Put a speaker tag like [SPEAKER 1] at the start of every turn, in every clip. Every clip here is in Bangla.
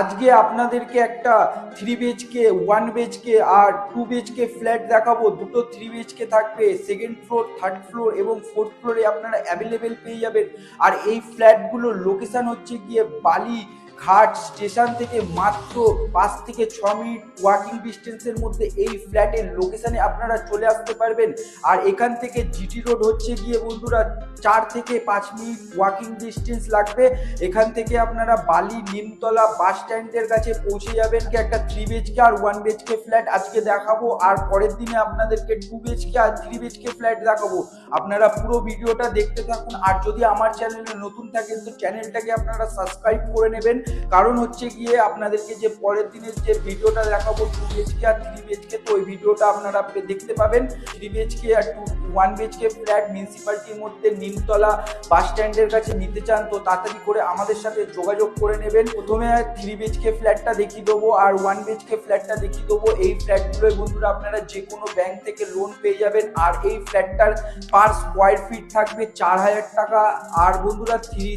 [SPEAKER 1] আজকে আপনাদেরকে একটা থ্রি বিএচকে ওয়ান বিএচকে আর টু বিএচকে ফ্ল্যাট দেখাবো। দুটো থ্রি বিএচকে থাকবে সেকেন্ড ফ্লোর থার্ড ফ্লোর এবং ফোর্থ ফ্লোরে আপনারা অ্যাভেলেবেল পেয়ে যাবেন। আর এই ফ্ল্যাটগুলোর লোকেশান হচ্ছে গিয়ে বালি ঘাট স্টেশন থেকে মাত্র পাঁচ থেকে ছ মিনিট ওয়াকিং ডিস্টেন্সের মধ্যে এই ফ্ল্যাটের লোকেশানে আপনারা চলে আসতে পারবেন। আর এখান থেকে জিটি রোড হচ্ছে গিয়ে বন্ধুরা চার থেকে পাঁচ মিনিট ওয়াকিং ডিস্টেন্স লাগবে। এখান থেকে আপনারা বালি নিমতলা বাস স্ট্যান্ডের কাছে পৌঁছে যাবেন কি একটা থ্রি বিএচকে আর ওয়ান বিএচকে ফ্ল্যাট আজকে দেখাবো আর পরের দিনে আপনাদেরকে টু বিএচকে আর থ্রি বিএচকে ফ্ল্যাট দেখাবো। আপনারা পুরো ভিডিওটা দেখতে থাকুন। আর যদি আমার চ্যানেলে নতুন থাকেন তো চ্যানেলটাকে আপনারা সাবস্ক্রাইব করে নেবেন। কারণ হচ্ছে গিয়ে আপনাদেরকে যে পরের দিনের যে ভিডিওটা দেখাবো টু বিএচকে আর থ্রি বিএচকে তো ওই ভিডিওটা আপনারা দেখতে পাবেন। থ্রি বিএচকে আর টু ওয়ান বিএচকে ফ্ল্যাট মিউনিসিপ্যালিটির মধ্যে নিমতলা বাস স্ট্যান্ডের কাছে নিতে চান, তো তাড়াতাড়ি করে আমাদের সাথে যোগাযোগ করে নেবেন। প্রথমে থ্রি বিএচকে ফ্ল্যাটটা দেখিয়ে দেবো আর ওয়ান বিএচকে ফ্ল্যাটটা দেখিয়ে দেবো। এই ফ্ল্যাটগুলোয় বন্ধুরা আপনারা যে কোনো ব্যাংক থেকে লোন পেয়ে যাবেন আর এই ফ্ল্যাটটার পার স্কোয়ার ফিট থাকবে চার হাজার টাকা। আর বন্ধুরা থ্রি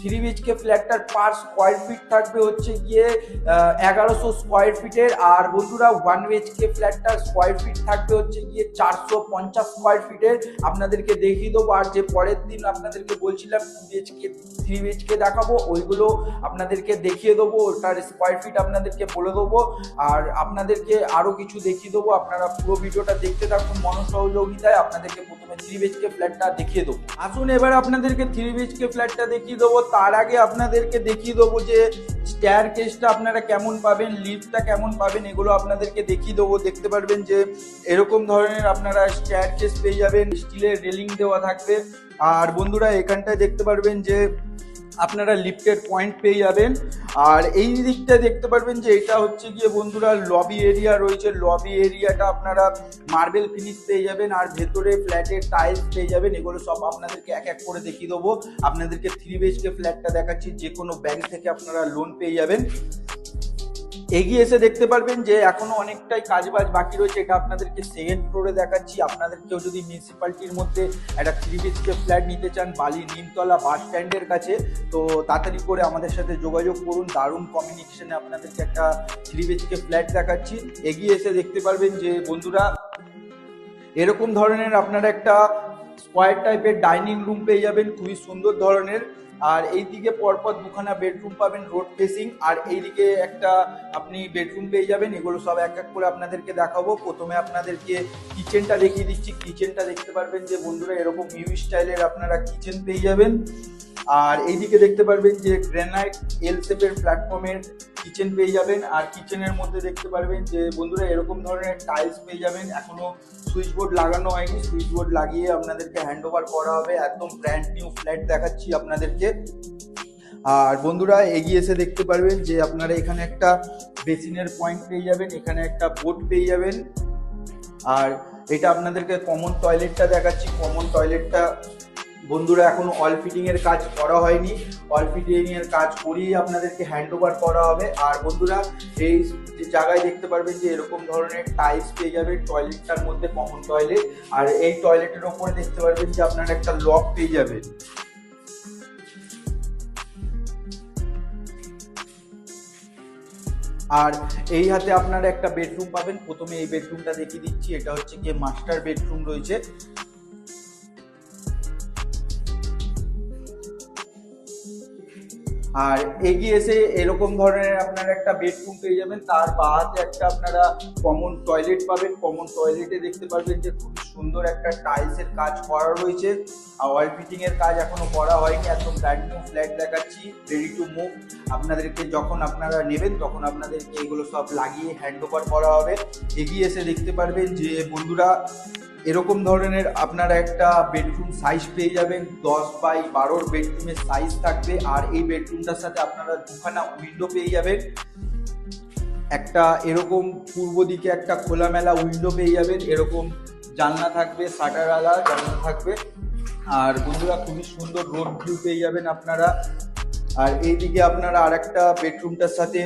[SPEAKER 1] থ্রি বিএচকে ফ্ল্যাটটার পার স্কোয়ার ফিট থাকবে হচ্ছে গিয়ে এগারোশো স্কোয়ার ফিটের আর বন্ধুরা ওয়ান বিএচকে ফ্ল্যাটটার স্কোয়ার ফিট থাকবে হচ্ছে গিয়ে চারশো পঞ্চাশ স্কোয়ার ফিটের আপনাদেরকে দেখিয়ে দেবো। আর যে পরের দিন আপনাদেরকে বলছিলাম টু বিএচকে থ্রি বিএচকে দেখাবো, ওইগুলো আপনাদেরকে দেখিয়ে দেবো। ওটার স্কোয়ার ফিট আপনাদেরকে বলে দেবো। আর আপনাদেরকে আরও কিছু দেখিয়ে দেবো। আপনারা পুরো ভিডিওটা দেখতে থাকুন মনসহযোগিতায় আপনাদেরকে থ্রি বিএচকে ফ্ল্যাটটা দেখিয়ে দেবো। আসুন এবার আপনাদেরকে থ্রি বিএচকে ফ্ল্যাটটা দেখিয়ে দেবো। তার আগে আপনাদেরকে দেখিয়ে দেবো যে স্ট্যার কেসটা আপনারা কেমন পাবেন লিফটটা কেমন পাবেন, এগুলো আপনাদেরকে দেখিয়ে দেবো। দেখতে পারবেন যে এরকম ধরনের আপনারা স্ট্যার কেস পেয়ে যাবেন। স্টিলের রেলিং দেওয়া থাকবে। আর বন্ধুরা, এখানটায় দেখতে পারবেন যে আপনারা লিফটের পয়েন্ট পেয়ে যাবেন। আর এই দিকটা দেখতে পারবেন যে এটা হচ্ছে গিয়ে বন্ধুরা লবি এরিয়া রয়েছে। লবি এরিয়াটা আপনারা মার্বেল ফিনিশ পেয়ে যাবেন আর ভেতরে ফ্ল্যাটের টাইলস পেয়ে যাবেন। এগুলো সব আপনাদেরকে এক এক করে দেখিয়ে দেবো। আপনাদেরকে থ্রি বিএচকে ফ্ল্যাটটা দেখাচ্ছি। যে কোনো ব্যাংক থেকে আপনারা লোন পেয়ে যাবেন। এগিয়ে এসে দেখতে পারবেন যে এখনও অনেকটাই কাজবাজ বাকি রয়েছে। এটা আপনাদেরকে সেকেন্ড ফ্লোরে দেখাচ্ছি। আপনাদের কেউ যদি মিউনিসিপ্যালিটির মধ্যে একটা থ্রি বিএচকে ফ্ল্যাট নিতে চান, বালি, নিমতলা বাস স্ট্যান্ডের কাছে, তো তাড়াতাড়ি করে আমাদের সাথে যোগাযোগ করুন। দারুণ কমিউনিকেশনে আপনাদেরকে একটা থ্রি বিএচকে ফ্ল্যাট দেখাচ্ছি। এগিয়ে এসে দেখতে পারবেন যে, বন্ধুরা, এরকম ধরনের আপনারা একটা স্কোয়ার টাইপের ডাইনিং রুম পেয়ে যাবেন। খুবই সুন্দর ধরনের। আর এই দিকে পরপর দুখানা বেডরুম পাবেন রোড ফেসিং আর এইদিকে একটা আপনি বেডরুম পেয়ে যাবেন, এগুলো সব এক এক করে আপনাদেরকে দেখাবো। প্রথমে আপনাদেরকে কিচেনটা দেখিয়ে দিচ্ছি। কিচেনটা দেখতে পারবেন যে বন্ধুরা এরকম ইউ স্টাইলের আপনারা কিচেন পেয়ে যাবেন। আর এইদিকে দেখতে পারবেন যে গ্রেনাইট এল শেপের প্ল্যাটফর্মের কিচেন পেয়ে যাবেন আর কিচেনের মধ্যে দেখতে পারবেন যে, বন্ধুরা, এরকম ধরনের টাইলস পেয়ে যাবেন। এখনও সুইচ বোর্ড লাগানো হয়নি। সুইচ বোর্ড লাগিয়ে আপনাদেরকে হ্যান্ড ওভার করা হবে। একদম ব্র্যান্ড নিউ ফ্ল্যাট দেখাচ্ছি আপনাদেরকে। আর বন্ধুরা, এগিয়ে এসে দেখতে পারবেন যে, আপনারা এখানে একটা বেসিনের পয়েন্ট পেয়ে যাবেন। এখানে একটা বোট পেয়ে যাবেন। আর এটা আপনাদেরকে কমন টয়লেটটা দেখাচ্ছি। কমন টয়লেটটা বন্ধুরা, এখনও অল এর কাজ করা হয়নি। অল এর কাজ করিয়ে আপনাদেরকে হ্যান্ড ওভার করা হবে। আর বন্ধুরা, এই যে জায়গায় দেখতে পারবেন যে এরকম ধরনের টাইলস পেয়ে যাবে টয়লেটটার মধ্যে কমন টয়লেট আর এই টয়লেটের ওপরে দেখতে পারবেন যে আপনারা একটা লক পেয়ে যাবেন। আর এই হাতে আপনারা একটা বেডরুম পাবেন। প্রথমে এই বেডরুমটা দেখিয়ে দিচ্ছি। এটা হচ্ছে গিয়ে মাস্টার বেডরুম রয়েছে। আর এগিয়ে এসে এরকম ধরনের আপনারা একটা বেডরুম পেয়ে যাবেন। তার বাহাতে একটা আপনারা কমন টয়লেট পাবেন। কমন টয়লেটে দেখতে পারবেন যে খুব সুন্দর একটা টাইলসের কাজ করা রয়েছে। আর ওয়াল ফিটিং এর কাজ এখনও করা হয়নি। একদম ব্র্যান্ড নিউ ফ্ল্যাট দেখাচ্ছি রেডি টু মুভ আপনাদেরকে যখন আপনারা নেবেন, তখন আপনাদেরকে এগুলো সব লাগিয়ে হ্যান্ড ওভার করা হবে। এগিয়ে এসে দেখতে পারবেন যে বন্ধুরা এরকম ধরনের আপনারা একটা বেডরুম সাইজ পেয়ে যাবেন, দশ বাই বারোর বেডরুমের সাইজ থাকবে, আর এই বেডরুমটার সাথে আপনারা দুখানা উইন্ডো পেয়ে যাবেন। একটা এরকম পূর্ব দিকে একটা খোলামেলা উইন্ডো পেয়ে যাবেন, এরকম জানলা থাকবে শাটারওয়ালা জানলা থাকবে। আর বন্ধুরা, খুবই সুন্দর রোড ভিউ পেয়ে যাবেন আপনারা। আর এইদিকে আপনারা আর আরেকটা বেডরুমটার সাথে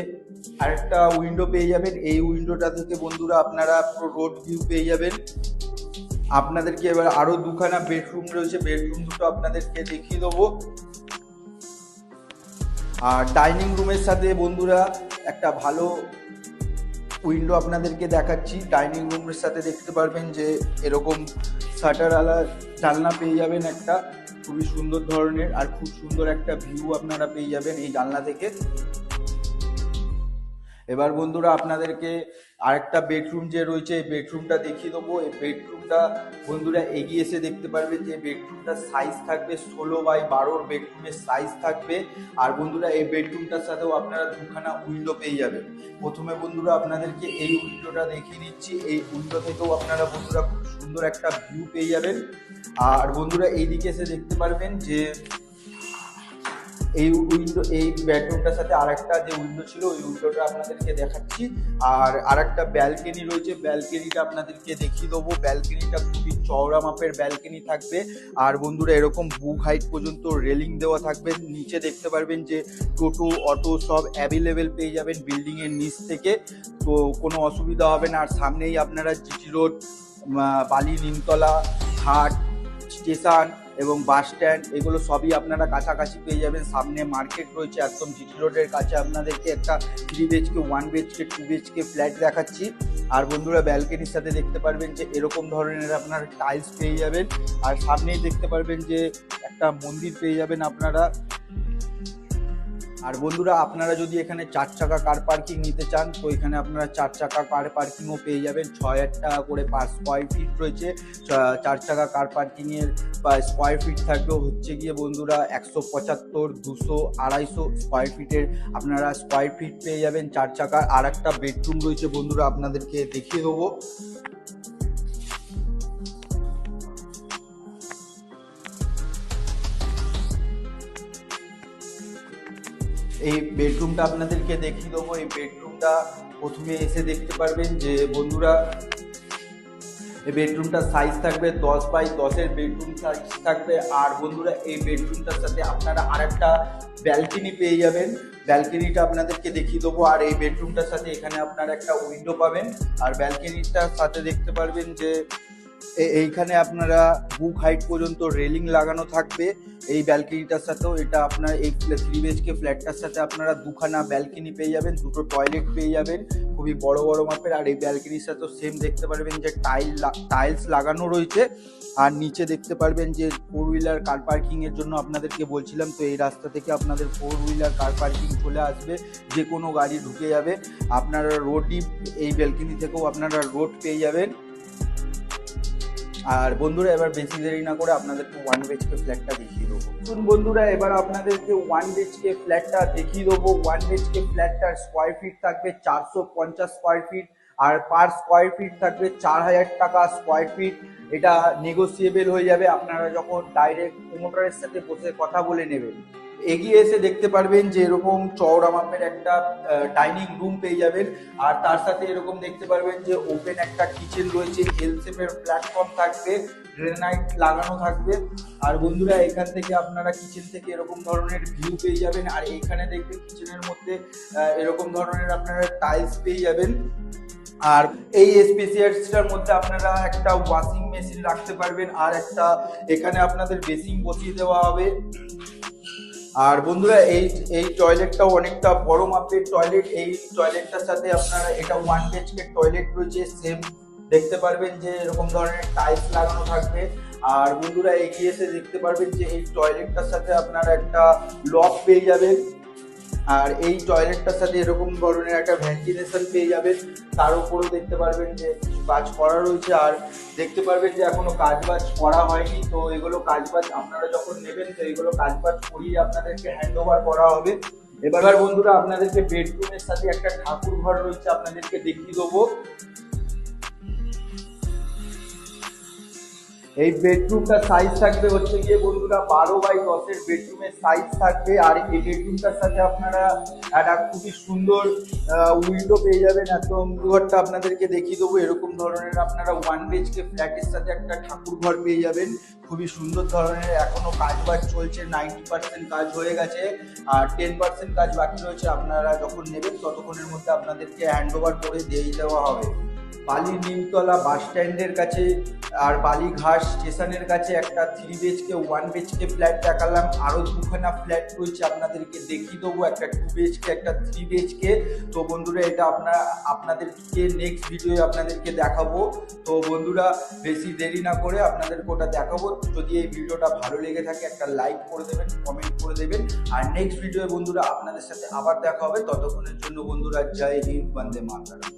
[SPEAKER 1] আরেকটা উইন্ডো পেয়ে যাবেন। এই উইন্ডোটা থেকে বন্ধুরা আপনারা রোড ভিউ পেয়ে যাবেন। আপনাদেরকে এবার আরও দুখানা বেডরুম রয়েছে। বেডরুম দুটো আপনাদেরকে দেখিয়ে দেবো। আর ডাইনিং রুমের সাথে বন্ধুরা, একটা ভালো উইন্ডো আপনাদেরকে দেখাচ্ছি। ডাইনিং রুমের সাথে দেখতে পারবেন যে এরকম শাটার আলা জানলা পেয়ে যাবেন একটা। খুবই সুন্দর ধরনের আর খুব সুন্দর একটা ভিউ আপনারা পেয়ে যাবেন এই জানলা থেকে। এবার বন্ধুরা, আপনাদেরকে আরেকটা বেডরুম যে রয়েছে, এই বেডরুমটা দেখিয়ে দেবো। এই বেডরুমটা বন্ধুরা এগিয়ে এসে দেখতে পারবেন যে বেডরুমটার সাইজ থাকবে ষোলো বাই বারোর বেডরুমের সাইজ থাকবে। আর বন্ধুরা, এই বেডরুমটার সাথেও আপনারা দুখানা উইন্ডো পেয়ে যাবেন। প্রথমে বন্ধুরা, আপনাদেরকে এই উইন্ডোটা দেখিয়ে দিচ্ছি। এই উইন্ডো থেকেও আপনারা বন্ধুরা খুব সুন্দর একটা ভিউ পেয়ে যাবেন। আর বন্ধুরা, এইদিকে এসে দেখতে পারবেন যে এই উইন্ডো এই বেডরুমটার সাথে আরেকটা যে উইন্ডো ছিল, ওই উইন্ডোটা আপনাদেরকে দেখাচ্ছি। আর আরেকটা ব্যালকনি রয়েছে ব্যালকনিটা আপনাদেরকে দেখিয়ে দেবো। ব্যালকনিটা খুবই চওড়া মাপের ব্যালকনি থাকবে। আর বন্ধুরা, এরকম বুক হাইট পর্যন্ত রেলিং দেওয়া থাকবে। নিচে দেখতে পারবেন যে টোটো অটো সব অ্যাভেলেবেল পেয়ে যাবেন বিল্ডিংয়ের নিচ থেকে। তো কোনো অসুবিধা হবে না। আর সামনেই আপনারা জিটি রোড বালি, নিমতলা, ঘাট স্টেশন এবং বাস স্ট্যান্ড, এগুলো সবই আপনারা কাছাকাছি পেয়ে যাবেন। সামনে মার্কেট রয়েছে একদম জিটি রোডের কাছে। আপনাদেরকে একটা three BHK one BHK two BHK flat দেখাচ্ছি। আর বন্ধুরা ব্যালকনির সাথে দেখতে পারবেন যে এরকম ধরনের আপনার টাইলস পেয়ে যাবেন। আর সামনেই দেখতে পারবেন যে একটা মন্দির পেয়ে যাবেন আপনারা। আর বন্ধুরা, আপনারা যদি এখানে চার চাকা কার পার্কিং নিতে চান, তো এখানে আপনারা চার চাকা কার পার্কিংও পেয়ে যাবেন। ছয় হাজার টাকা করে পার স্কোয়ার ফিট রয়েছে। চার চাকা কার পার্কিংয়ের স্কোয়ার ফিট থাকবে। হচ্ছে গিয়ে বন্ধুরা, একশো পঁচাত্তর, দুশো, আড়াইশো স্কোয়ার ফিটের আপনারা স্কোয়ার ফিট পেয়ে যাবেন চার চাকার। আর একটা বেডরুম রয়েছে বন্ধুরা, আপনাদেরকে দেখিয়ে দেবো। এই বেডরুমটা আপনাদেরকে দেখিয়ে দেবো। এই বেডরুমটা প্রথমে এসে দেখতে পারবেন যে, বন্ধুরা, এই বেডরুমটার সাইজ থাকবে দশ বাই দশের বেডরুম সাইজ থাকবে। আর বন্ধুরা, এই বেডরুমটার সাথে আপনারা আরেকটা ব্যালকনি পেয়ে যাবেন। ব্যালকনিটা আপনাদেরকে দেখিয়ে দেবো। আর এই বেডরুমটার সাথে এখানে আপনারা একটা উইন্ডো পাবেন। আর ব্যালকনিটার সাথে দেখতে পারবেন যে এইখানে আপনারা বুক হাইট পর্যন্ত রেলিং লাগানো থাকবে। এই ব্যালকনিটার সাথেও এটা আপনার, এই থ্রি বিএচকে ফ্ল্যাটটার সাথে আপনারা দুখানা ব্যালকনি পেয়ে যাবেন, দুটো টয়লেট পেয়ে যাবেন, খুবই বড় বড় মাপের। আর এই ব্যালকনির সাথেও সেম দেখতে পারবেন যে টাইল টাইলস লাগানো রয়েছে। আর নিচে দেখতে পারবেন যে ফোর হুইলার কার পার্কিংয়ের জন্য আপনাদেরকে বলছিলাম, তো এই রাস্তা থেকে আপনাদের ফোর হুইলার কার পার্কিং চলে আসবে। যে কোনো গাড়ি ঢুকে যাবে। আপনারা রোডই এই ব্যালকনি থেকেও আপনারা রোড পেয়ে যাবেন। আর বন্ধুরা, এবার বেশি দেরি না করে আপনাদেরকে ওয়ান বিএচকে ফ্ল্যাটটা দেখিয়ে দেবো। শুনুন বন্ধুরা, এবার আপনাদেরকে ওয়ান বিএচকে ফ্ল্যাটটা দেখিয়ে দেবো। ওয়ান বিএচকে ফ্ল্যাটটার স্কোয়ার ফিট থাকবে চারশো পঞ্চাশ স্কোয়ার ফিট আর পার স্কোয়ার ফিট থাকবে চার হাজার টাকা স্কোয়ার ফিট এটা নেগোসিয়েবল হয়ে যাবে। আপনারা যখন ডাইরেক্ট প্রোমোটারের সাথে বসে কথা বলে নেবেন। এগিয়ে এসে দেখতে পারবেন যে এরকম চওড়া মাপের একটা ডাইনিং রুম পেয়ে যাবেন। আর তার সাথে এরকম দেখতে পারবেন যে ওপেন একটা কিচেন রয়েছে এল প্ল্যাটফর্ম থাকবে গ্রেনাইট লাগানো থাকবে। আর বন্ধুরা, এখান থেকে আপনারা কিচেন থেকে এরকম ধরনের ভিউ পেয়ে যাবেন। আর এখানে দেখবেন কিচেনের মধ্যে এরকম ধরনের আপনারা টাইলস পেয়ে যাবেন। আর এই স্পেসিয়াসটার মধ্যে আপনারা একটা ওয়াশিং মেশিন রাখতে পারবেন। আর একটা এখানে আপনাদের বেসিং বসিয়ে দেওয়া হবে। আর বন্ধুরা, এই এই টয়লেটটাও অনেকটা বড় মাপের টয়লেট এই টয়লেটটার সাথে আপনারা এটা ওয়ান বিএচকে টয়লেট রয়েছে সেম দেখতে পারবেন যে এরকম ধরনের টাইলস লাগানো থাকবে। আর বন্ধুরা, এগিয়ে এসে দেখতে পারবেন যে এই টয়লেটটার সাথে আপনারা একটা লক পেয়ে যাবেন। আর এই টয়লেটটার সাথে এরকম ধরনের একটা ভেন্টিলেশন পেয়ে যাবেন। তার উপরও দেখতে পারবেন যে কাজ করা রয়েছে। আর দেখতে পারবেন যে এখনও কাজ বাজ করা হয়নি। তো এগুলো কাজ বাজ আপনারা যখন নেবেন, তো এগুলো কাজ বাজ করিয়ে আপনাদেরকে হ্যান্ড ওভার করা হবে। এবার বন্ধুরা, আপনাদেরকে বেডরুমের সাথে একটা ঠাকুর ঘর রয়েছে, আপনাদেরকে দেখিয়ে দেবো। এই বেডরুমটার সাইজ থাকবে হচ্ছে গিয়ে বন্ধুরা বারো বাই দশের বেডরুমের সাইজ থাকবে। আর এই বেডরুমটার সাথে আপনারা একটা খুবই সুন্দর উইন্ডো পেয়ে যাবেন। একদম ঘরটা আপনাদেরকে দেখিয়ে দেবো। এরকম ধরনের আপনারা ওয়ান বিএচকে ফ্ল্যাটের সাথে একটা ঠাকুর ঘর পেয়ে যাবেন। খুবই সুন্দর ধরনের। এখনও কাজ বাজ চলছে নাইনটি পার্সেন্ট কাজ হয়ে গেছে। আর টেন পার্সেন্ট কাজ বাকি রয়েছে। আপনারা যখন নেবেন, ততক্ষণের মধ্যে আপনাদেরকে হ্যান্ড ওভার করে দিয়ে দেওয়া হবে। বালির নিমতলা বাস স্ট্যান্ডের কাছে আর বালিঘাট স্টেশনের কাছে একটা three BHK one BHK flat দেখালাম। আরও দুখানা ফ্ল্যাট রয়েছে আপনাদেরকে দেখিয়ে দেবো। একটা টু বিএচকে একটা থ্রি বিএচকে তো বন্ধুরা, এটা আপনার আপনাদেরকে নেক্সট ভিডিও আপনাদেরকে দেখাবো। তো বন্ধুরা, বেশি দেরি না করে আপনাদেরকে ওটা দেখাবো। যদি এই ভিডিওটা ভালো লেগে থাকে, একটা লাইক করে দেবেন কমেন্ট করে দেবেন। আর নেক্সট ভিডিও বন্ধুরা, আপনাদের সাথে আবার দেখা হবে। ততক্ষণের জন্য বন্ধুরা, জয় হিন্দ, বন্দে মাতারা